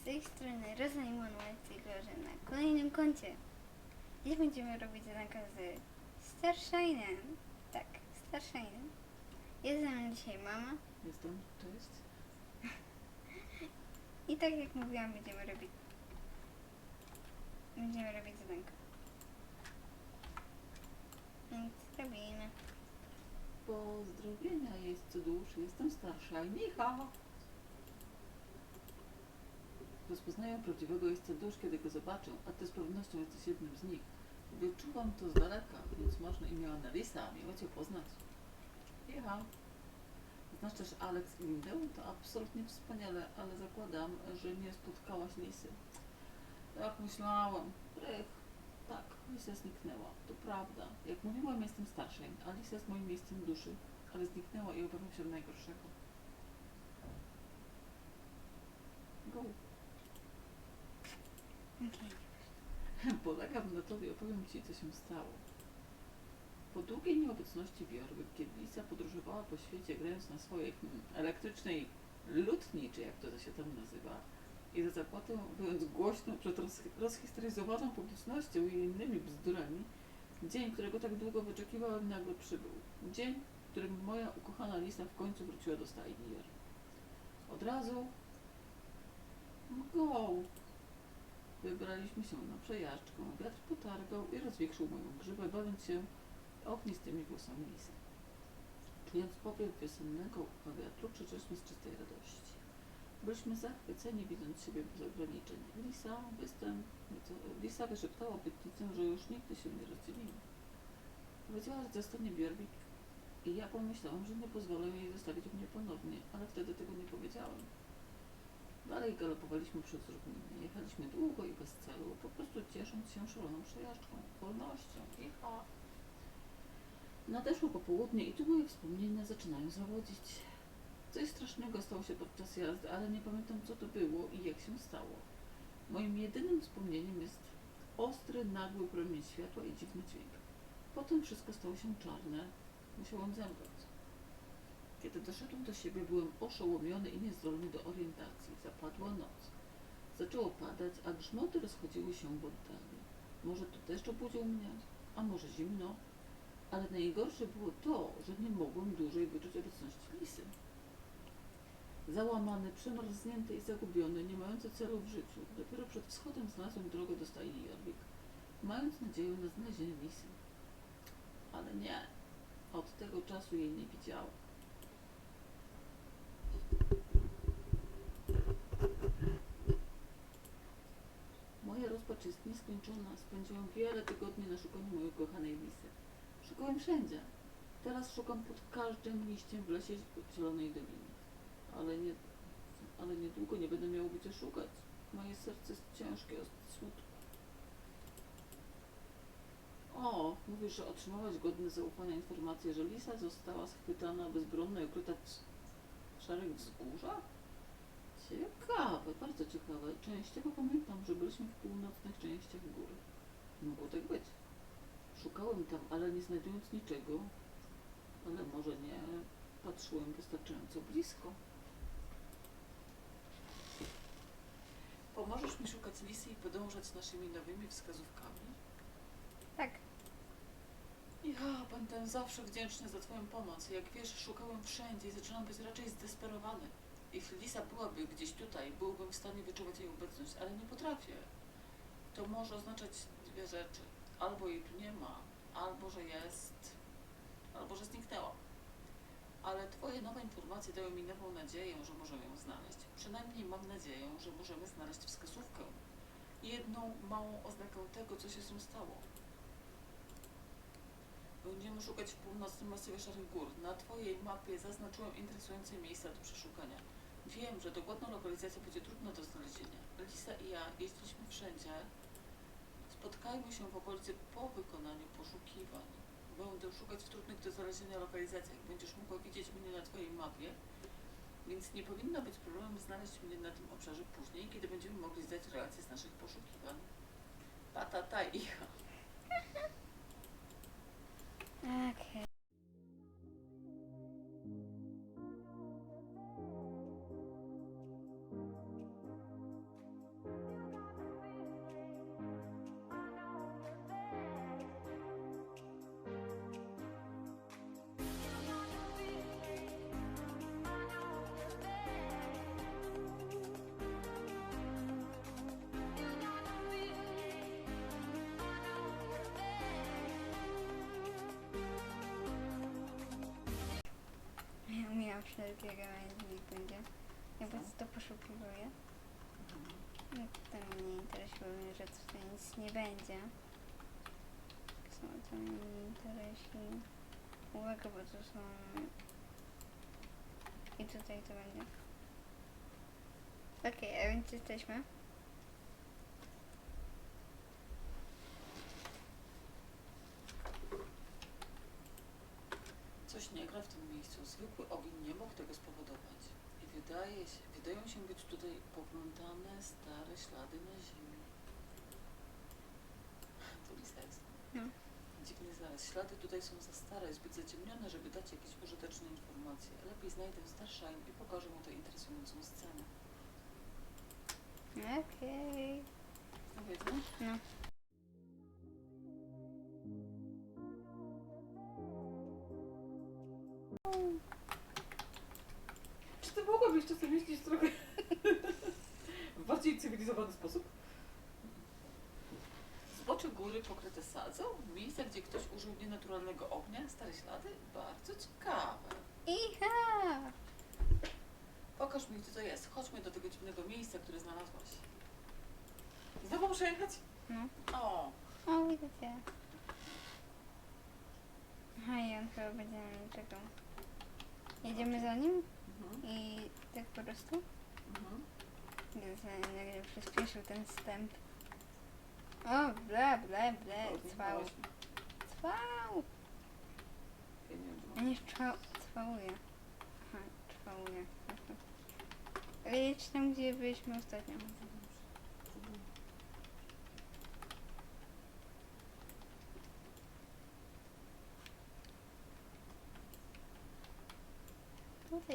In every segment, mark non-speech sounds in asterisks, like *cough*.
Z tej strony tylko że na kolejnym koncie. Dziś będziemy robić zadanka z. Tak, Starshine'em. Jest ze mną dzisiaj mama Jestem, cześć. i tak jak mówiłam będziemy robić będziemy robić zadanka. Więc robimy. Pozdrowienia jeźdźcy dusz, jestem starsza i Micha. Rozpoznaję prawdziwego jeźdźca dusz, kiedy go zobaczę, a ty z pewnością jesteś jednym z nich. Wyczuwam to z daleka, więc masz na imię Annalisa, miło cię poznać. Micha. Znasz też Alex i Lindę? To absolutnie wspaniale, ale zakładam, że nie spotkałaś Lisy. Tak myślałam. Prych. Tak, Lisa zniknęła. To prawda. Jak mówiłam, jestem starsza, a Lisa jest moim miejscem duszy, ale zniknęła i obawiam się najgorszego. Go. *laughs* Polegam na tobie, opowiem ci, co się stało. Po długiej nieobecności Bjorwy, kiedy Lisa podróżowała po świecie, grając na swojej hmm, elektrycznej lutni, czy jak to się tam nazywa, i za zapłatę mówiąc głośno przed roz, rozhistoryzowaną publicznością i innymi bzdurami, dzień, którego tak długo wyczekiwałem, nagle przybył. Dzień, w którym moja ukochana Lisa w końcu wróciła do stajni. Od razu go! Wybraliśmy się na przejażdżkę. Wiatr potargał i rozwietrzył moją grzybę, bawiąc się ognistymi włosami lisy. Czując powiew wiosennego wiatru, krzyczeliśmy z czystej radości. Byliśmy zachwyceni, widząc siebie bez ograniczeń. Lisa, występ, Lisa wyszeptała obietnicę, że już nigdy się nie rozdzielimy. Powiedziała, że zostanie Björvik i ja pomyślałam, że nie pozwolę jej zostawić mnie ponownie, ale wtedy tego nie Dalej galopowaliśmy przez równiny. Jechaliśmy długo i bez celu, po prostu ciesząc się szaloną przejażdżką, wolnością. Jecha. Nadeszło popołudnie i tu moje wspomnienia zaczynają zawodzić. Coś strasznego stało się podczas jazdy, ale nie pamiętam co to było i jak się stało. Moim jedynym wspomnieniem jest ostry, nagły promień światła i dziwny dźwięk. Potem wszystko stało się czarne. Musiałem zemdleć. Kiedy doszedłem do siebie, byłem oszołomiony i niezdolny do orientacji. Zapadła noc. Zaczęło padać, a grzmoty rozchodziły się w. Może to deszcz obudził mnie, a może zimno, ale najgorsze było to, że nie mogłem dłużej wyczuć obecności lisy. Załamany, przemarznięty i zagubiony, nie mający celu w życiu, dopiero przed wschodem znalazłem drogę do stajni Jorvik, mając nadzieję na znalezienie lisy. Ale nie, od tego czasu jej nie widziałem. Moja rozpacz jest nieskończona. Spędziłam wiele tygodni na szukaniu mojej kochanej lisy. Szukałem wszędzie. Teraz szukam pod każdym liściem w lesie Zielonej Doliny. Ale nie, ale niedługo nie będę miał gdzie szukać. Moje serce jest ciężkie od smutku. O, mówisz, że otrzymałaś godne zaufania informację, że lisa została schwytana bezbronna i ukryta w szarych wzgórzach? Ciekawe, bardzo ciekawe. Częściowo pamiętam, że byliśmy w północnych częściach góry. Mogło tak być. Szukałem tam, ale nie znajdując niczego. Ale może nie patrzyłem wystarczająco blisko. Pomożesz mi szukać lisy i podążać naszymi nowymi wskazówkami? Ja będę zawsze wdzięczny za Twoją pomoc. Jak wiesz, szukałem wszędzie i zaczynam być raczej zdesperowany. Jeśli Lisa byłaby gdzieś tutaj, byłbym w stanie wyczuwać jej obecność, ale nie potrafię. To może oznaczać dwie rzeczy. Albo jej tu nie ma, albo że jest, albo że zniknęła. Ale Twoje nowe informacje dały mi nową nadzieję, że możemy ją znaleźć. Przynajmniej mam nadzieję, że możemy znaleźć wskazówkę. Jedną małą oznakę tego, co się z nią stało. Będziemy szukać w północnym masywie Szarych Gór. Na Twojej mapie zaznaczyłem interesujące miejsca do przeszukania. Wiem, że dokładna lokalizacja będzie trudna do znalezienia. Lisa i ja jeździliśmy wszędzie. Spotkajmy się w okolicy po wykonaniu poszukiwań. Będę szukać w trudnych do znalezienia lokalizacjach. Będziesz mogła widzieć mnie na Twojej mapie, więc nie powinno być problemem znaleźć mnie na tym obszarze później, kiedy będziemy mogli zdać relacje z naszych poszukiwań. Patata i *laughs* ja. Okej. wielkie gałęźnik będzie. Jakby Co? to poszukiwuje. Mhm. No, to mnie nie interesuje, że tutaj nic nie będzie. Co to mnie nie interesuje. Uwaga, bo to są... I tutaj to będzie. Okej, a więc jesteśmy. Coś nie gra w tym miejscu. Zwykły ogień nie mógł tego spowodować. I wydaje się, wydają się być tutaj poplątane stare ślady na ziemi. Tu lista jest. No. Dziwny zaraz. Ślady tutaj są za stare, zbyt zaciemnione, żeby dać jakieś użyteczne informacje. Lepiej znajdę Starsheim i pokażę mu tę interesującą scenę. Okej. Powiedzmy? No. Jeździć trochę w bardziej cywilizowany sposób? Zbocze góry pokryte sadzą, miejsca, gdzie ktoś użył nienaturalnego ognia, stare ślady? Bardzo ciekawe. Iha! Pokaż mi, gdzie to jest. Chodźmy do tego dziwnego miejsca, które znalazłaś. Znowu muszę jechać? No. O, O, widzę cię. Aha, i on chyba będzie na mnie czekał. Jedziemy za nim mhm. i tak po prostu. Mhm. Nagle przyspieszył ten wstęp. O, ble, ble, ble, mi. Cwał! Ja nie cwałuje. Aha, czwałuje. Ale jedź tam, gdzie byliśmy ostatnio.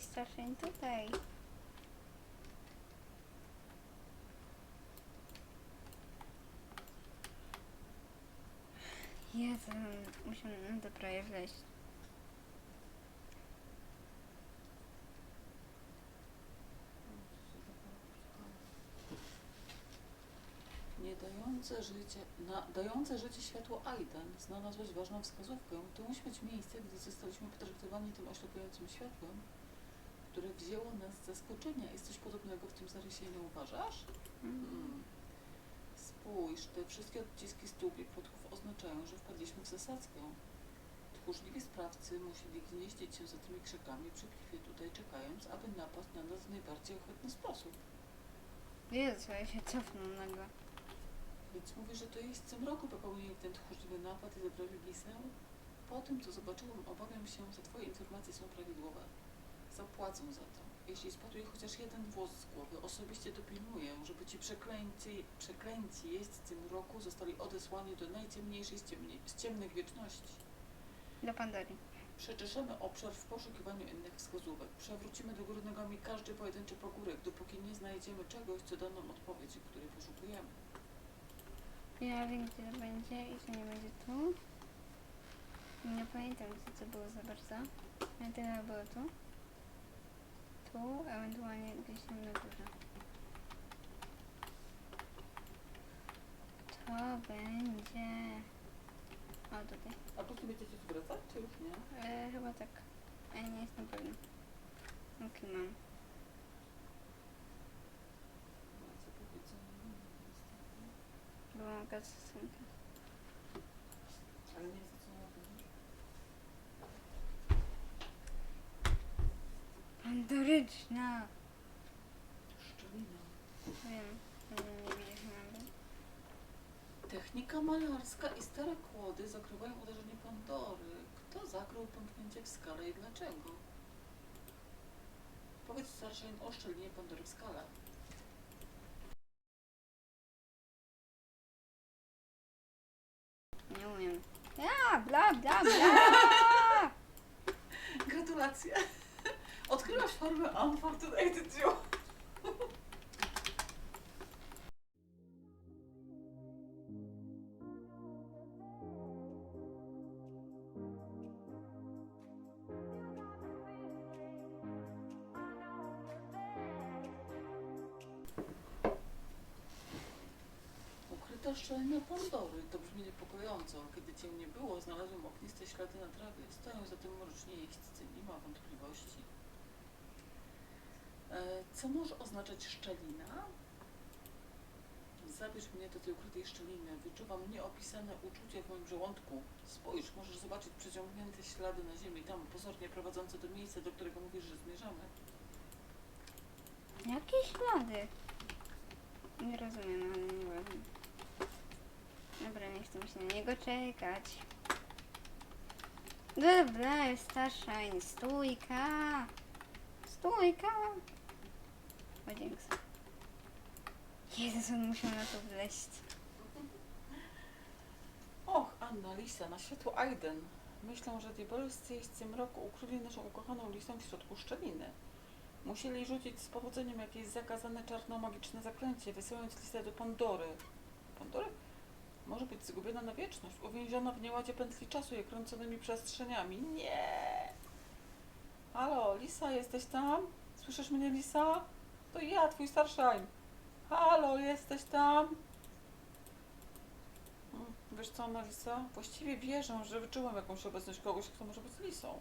Tutaj, Staszeń, tutaj. Jezu, musimy na to prawie wleźć. Nie dające życie, na, dające życie światło Aiden znalazłeś ważną wskazówkę. To musi być miejsce, gdzie zostaliśmy potraktowani tym oślepiającym światłem, które wzięło nas z zaskoczenia. Jest coś podobnego w tym zarysie, nie uważasz? Mm. Spójrz, te wszystkie odciski stóp i płotków oznaczają, że wpadliśmy w zasadzkę. Tchórzliwi sprawcy musieli gnieździć się za tymi krzakami przy klifie tutaj, czekając, aby napaść na nas w najbardziej ohydny sposób. Jezu, ja się cofnął nagle. Więc mówisz, że to jeźdźcy mroku popełnili ten tchórzliwy napad i zabrali Lisę? Po tym, co zobaczyłam, obawiam się, że twoje informacje są prawidłowe. Zapłacą za to. Jeśli spadł jej chociaż jeden włos z głowy, osobiście dopilnuję, żeby ci przeklęci, przeklęci jeźdźcy mroku zostali odesłani do najciemniejszej z, ciemnie, z ciemnych wieczności. Do Pandory. Przeczeszemy obszar w poszukiwaniu innych wskazówek. Przewrócimy do góry nogami każdy pojedynczy pogórek, dopóki nie znajdziemy czegoś, co da nam odpowiedź, której poszukujemy. Ja wiem, gdzie to będzie i to nie będzie tu. Nie pamiętam, gdzie to było za bardzo. To chyba było tu. Tu, ewentualnie gdzieś tam na górze. To będzie... O, tutaj. A później będziecie tu wracać, czy już nie? E, chyba tak. Ale nie jestem pewna. Okej, mam. Macie powiedzenie, niestety. Bo mam kasynkę. Ale nie jest co mówisz. Pandoryczna! Szczelina. Wiem, nie, mamy. Technika malarska i stare kłody zakrywają uderzenie Pandory. Kto zakrył pęknięcie w skale i dlaczego? Powiedz starszej o szczelinie Pandory w skale. Nie umiem. Ja, bla, bla, bla! *laughs* Gratulacje! Odkryłaś formę Unfortunated Joe. Ukryta szczelina Pandory. To brzmi niepokojąco. Kiedy cię nie było, znalazłem ogniste ślady na trawie. Stoją za tym mroczni jeźdźcy. Nie ma wątpliwości. E, Co może oznaczać szczelina? Zabierz mnie do tej ukrytej szczeliny. Wyczuwam nieopisane uczucie w moim żołądku. Spójrz, możesz zobaczyć przeciągnięte ślady na ziemi, tam pozornie prowadzące do miejsca, do którego mówisz, że zmierzamy. Jakie ślady? Nie rozumiem, ale nieważne. Dobra, nie chcę się na niego czekać. Dobra, jest starsza stójka. Stójka. O, dzięki. Jezus, on musiał na to wleść. Och, Anna, Lisa, na światło Aiden. Myślę, że diabelscy jeźdźcy mroku ukryli naszą ukochaną Lisę w środku szczeliny. Musieli rzucić z powodzeniem jakieś zakazane czarno-magiczne zaklęcie, wysyłając listę do Pandory. Pandory? Może być zgubiona na wieczność, uwięziona w nieładzie pętli czasu i kręconymi przestrzeniami. Nie! Halo, Lisa, jesteś tam? Słyszysz mnie, Lisa? To ja, twój starszań. Halo, jesteś tam? Mm, Wiesz co, Annalisa? Właściwie wierzę, że wyczułam jakąś obecność kogoś, kto może być Lisą.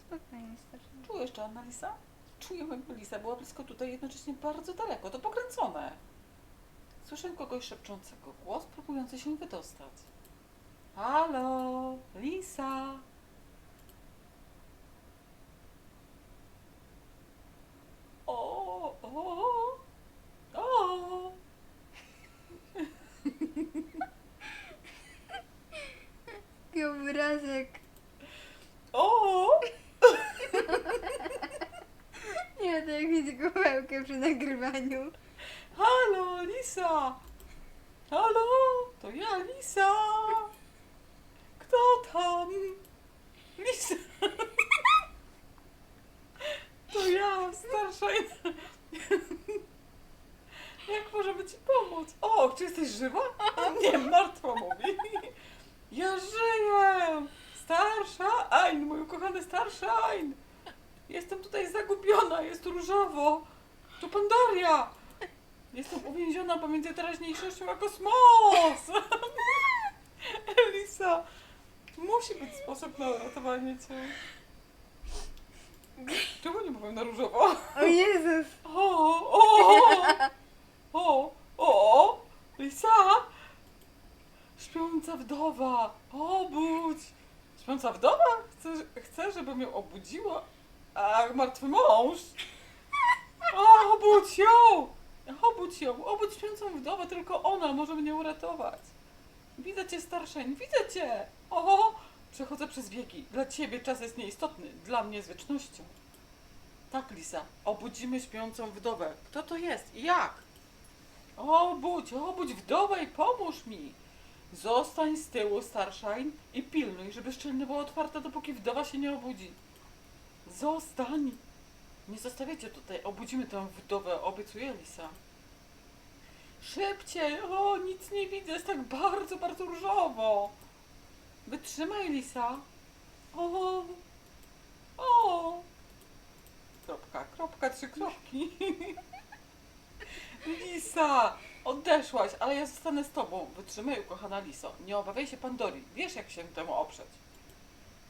Spokojnie, starsza. Czujesz to, Annalisa? Czuję, jakby Lisa była blisko tutaj, jednocześnie bardzo daleko. To pokręcone. Słyszę kogoś szepczącego, głos próbujący się wydostać. Halo, Lisa! O, o, o! Jaki obrazek. O! Nie, to jak widzę kuchełkę przy nagrywaniu. Halo, Lisa! Halo, to ja, Lisa! Kto tam? Lisa! *laughs* To ja, starsza. *laughs* Jak możemy ci pomóc? O, czy jesteś żywa? Nie, martwa mówi. Ja żyję! Starsza Ain, mój ukochany starsza Ain! Jestem tutaj zagubiona, jest różowo. To Pandaria! Jestem uwięziona pomiędzy teraźniejszością a kosmos! *laughs* Elisa, musi być sposób na uratowanie cię. Czemu nie powiem na różowo? O Jezus. O, o, o, o, Lisa! Śpiąca wdowa, obudź! Śpiąca wdowa? Chcę, chcę żeby mnie obudziła? A martwy mąż? O, *laughs* obudź ją! Obudź ją, obudź śpiącą wdowę, tylko ona może mnie uratować. Widzę cię, starszeń, widzę cię! O, przechodzę przez wieki. Dla ciebie czas jest nieistotny, dla mnie z wiecznością. Tak, Lisa, obudzimy śpiącą wdowę. Kto to jest i jak? Obudź, obudź wdowę i pomóż mi. Zostań z tyłu, Starshine, i pilnuj, żeby szczelina była otwarta, dopóki wdowa się nie obudzi. Zostań. Nie zostawiajcie tutaj, obudzimy tę wdowę, obiecuję, Lisa. Szybciej, o, nic nie widzę, jest tak bardzo, bardzo różowo. Wytrzymaj, Lisa. O, o. Kropka, kropka, trzy kropki. *laughs* Lisa, odeszłaś, ale ja zostanę z tobą. Wytrzymaj, ukochana Liso. Nie obawiaj się Pandori. Wiesz, jak się temu oprzeć.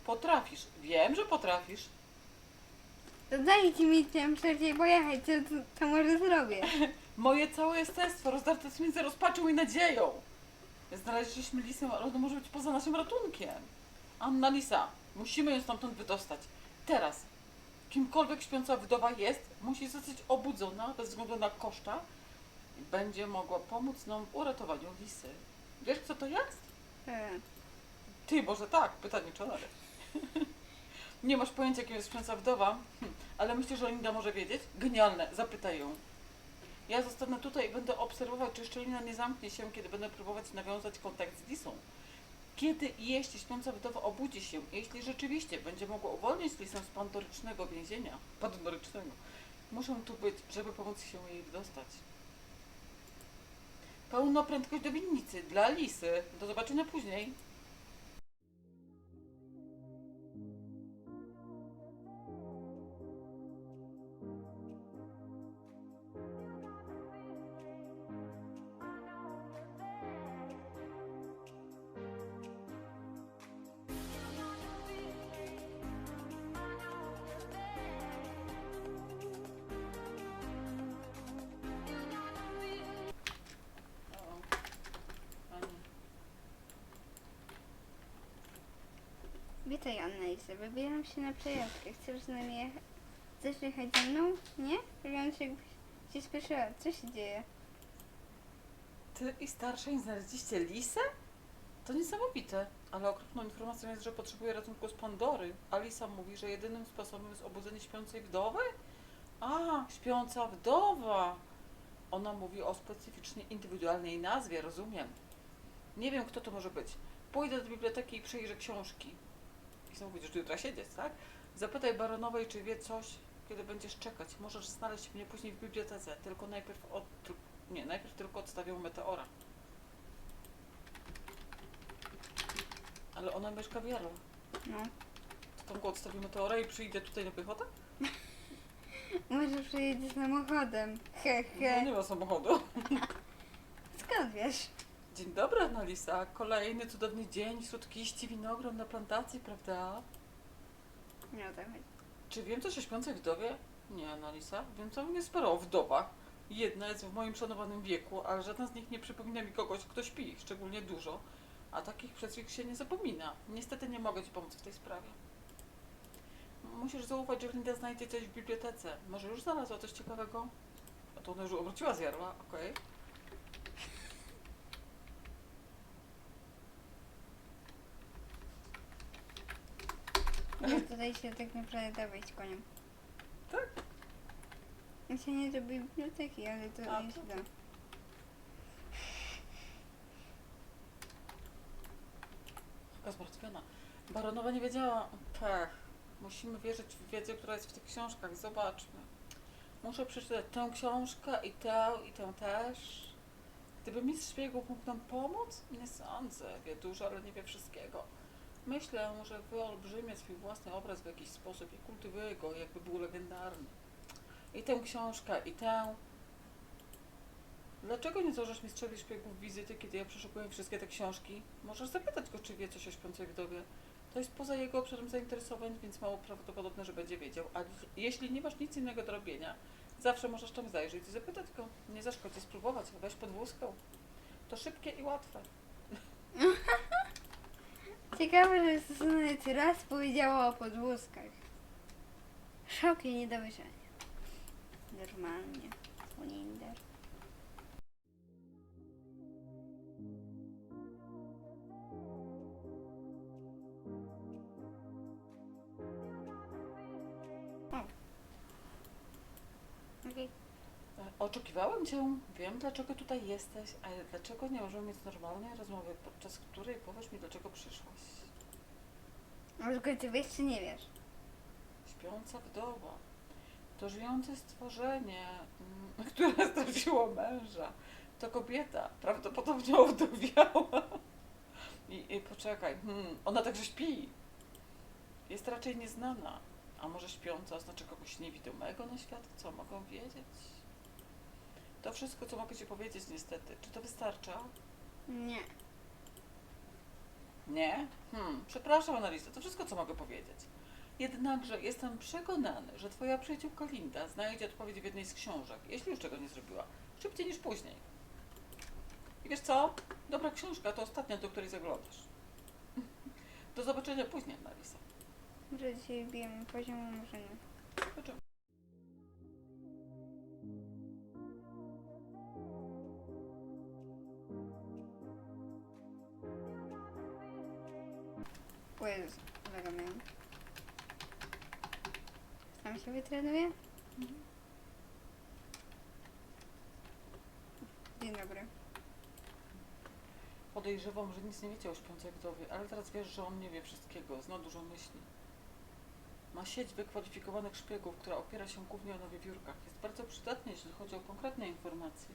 Potrafisz. Wiem, że potrafisz. To dajcie mi tam przecież pojechać, co to, to może zrobię. *laughs* Moje całe jestestwo rozdarte jest między rozpaczą i nadzieją. Znaleźliśmy Lisę, ale ona może być poza naszym ratunkiem. Anna Lisa, musimy ją stamtąd wydostać. Teraz. Kimkolwiek śpiąca wdowa jest, musi zostać obudzona bez względu na koszta i będzie mogła pomóc nam w uratowaniu Lisy. Wiesz, co to jest? E, Ty, może tak, pytanie czy ona wie. *laughs* Nie masz pojęcia, kim jest śpiąca wdowa, hm, ale myślę, że Linda może wiedzieć. Genialne, zapytaj ją. Ja zostanę tutaj i będę obserwować, czy szczelina nie zamknie się, kiedy będę próbować nawiązać kontakt z Lisą. Kiedy i jeśli śpiąca wdowa obudzi się, jeśli rzeczywiście będzie mogła uwolnić Lisę z pandorycznego więzienia, pandorycznego, muszę tu być, żeby pomóc się jej dostać. Pełna prędkość do winnicy dla Lisy. Do zobaczenia później. Witaj Annalisa, wybieram się na przejażdżkę. Chcesz z nami jechać? Chcesz jechać ze mną? Nie? Wyglądasz jakbyś się spieszyła. Co się dzieje? Ty i starszej znaleźliście lisę? To niesamowite, ale okropną informacją jest, że potrzebuje ratunku z Pandory. Alisa mówi, że jedynym sposobem jest obudzenie śpiącej wdowy? A, śpiąca wdowa! Ona mówi o specyficznie indywidualnej nazwie, rozumiem. Nie wiem, kto to może być. Pójdę do biblioteki i przejrzę książki. Znowu będziesz tu jutra siedzieć, tak? Zapytaj baronowej, czy wie coś, kiedy będziesz czekać. Możesz znaleźć mnie później w bibliotece, tylko najpierw od... Nie, najpierw tylko odstawię meteora. Ale ona mieszka w Jarle. No. To tam go odstawi meteora i przyjdę tutaj na piechotę? *laughs* Może przyjedzie samochodem. He, No, nie he. ma samochodu. *laughs* Skąd wiesz? Dzień dobry, Annalisa. Kolejny cudowny dzień wśród kiści winogron na plantacji, prawda? Nie to chodzi. Czy wiem coś o śpiącej wdowie? Nie, Annalisa. Wiem całkiem sporo o wdowach. Jedna jest w moim szanowanym wieku, ale żadna z nich nie przypomina mi kogoś, kto śpi, szczególnie dużo. A takich przezwisk się nie zapomina. Niestety nie mogę Ci pomóc w tej sprawie. Musisz zaufać, że Linda znajdzie coś w bibliotece. Może już znalazła coś ciekawego? A to ona już obróciła z jarła, okej. Ja tutaj się tak naprawdę da wejść koniem. Tak? Ja się nie do biblioteki, ale to A, nie to- się da. Taka zmartwiona. Baronowa nie wiedziała. Pech. Musimy wierzyć w wiedzę, która jest w tych książkach. Zobaczmy. Muszę przeczytać tę książkę i tę, i tę też. Gdyby mistrz szpiegów mógł nam pomóc? Nie sądzę. Wie dużo, ale nie wie wszystkiego. Myślę, że wyolbrzymie swój własny obraz w jakiś sposób i kultywuje go, jakby był legendarny. I tę książkę, i tę. Dlaczego nie złożysz mistrzowi szpiegów wizyty, kiedy ja przeszukuję wszystkie te książki? Możesz zapytać go, czy wie coś o śpiącej wdowie. To jest poza jego obszarem zainteresowań, więc mało prawdopodobne, że będzie wiedział. A jeśli nie masz nic innego do robienia, zawsze możesz tam zajrzeć i zapytać go. Nie zaszkodzi spróbować, weź pod wózką. To szybkie i łatwe. *laughs* Ciekawe, że stosunek raz powiedziała o podwózkach. Szok i nie do wyżenia. Normalnie. Słoninder. O. Okej. Oczekiwałem Cię, wiem dlaczego tutaj jesteś, ale dlaczego nie możemy mieć normalnej rozmowy, podczas której powiesz mi, dlaczego przyszłaś? Może końcu wiesz, czy nie wiesz? Śpiąca wdowa. To żyjące stworzenie, mm, *laughs* które straciło męża. To kobieta, prawdopodobnie owdowiała. I, I poczekaj, hmm, ona także śpi. Jest raczej nieznana. A może śpiąca oznacza kogoś niewidomego na świat? Co mogą wiedzieć? To wszystko, co mogę Ci powiedzieć niestety. Czy to wystarcza? Nie. Nie? Hmm, przepraszam, Analizo, to wszystko, co mogę powiedzieć. Jednakże jestem przekonany, że Twoja przyjaciółka Linda znajdzie odpowiedź w jednej z książek, jeśli już czego nie zrobiła. Szybciej niż później. I wiesz co? Dobra książka to ostatnia, do której zaglądasz. *laughs* Do zobaczenia później, Analiza. Może dzisiaj bijemy poziom murzyny. Zobaczymy. O Jezus, uwaga miałem. Sam się wytrenuje? Dzień dobry. Podejrzewam, że nic nie wiecie o śpiącej ale teraz wiesz, że on nie wie wszystkiego, zna dużo myśli. Ma sieć wykwalifikowanych szpiegów, która opiera się głównie na wiewiórkach. Jest bardzo przydatny, jeśli chodzi o konkretne informacje.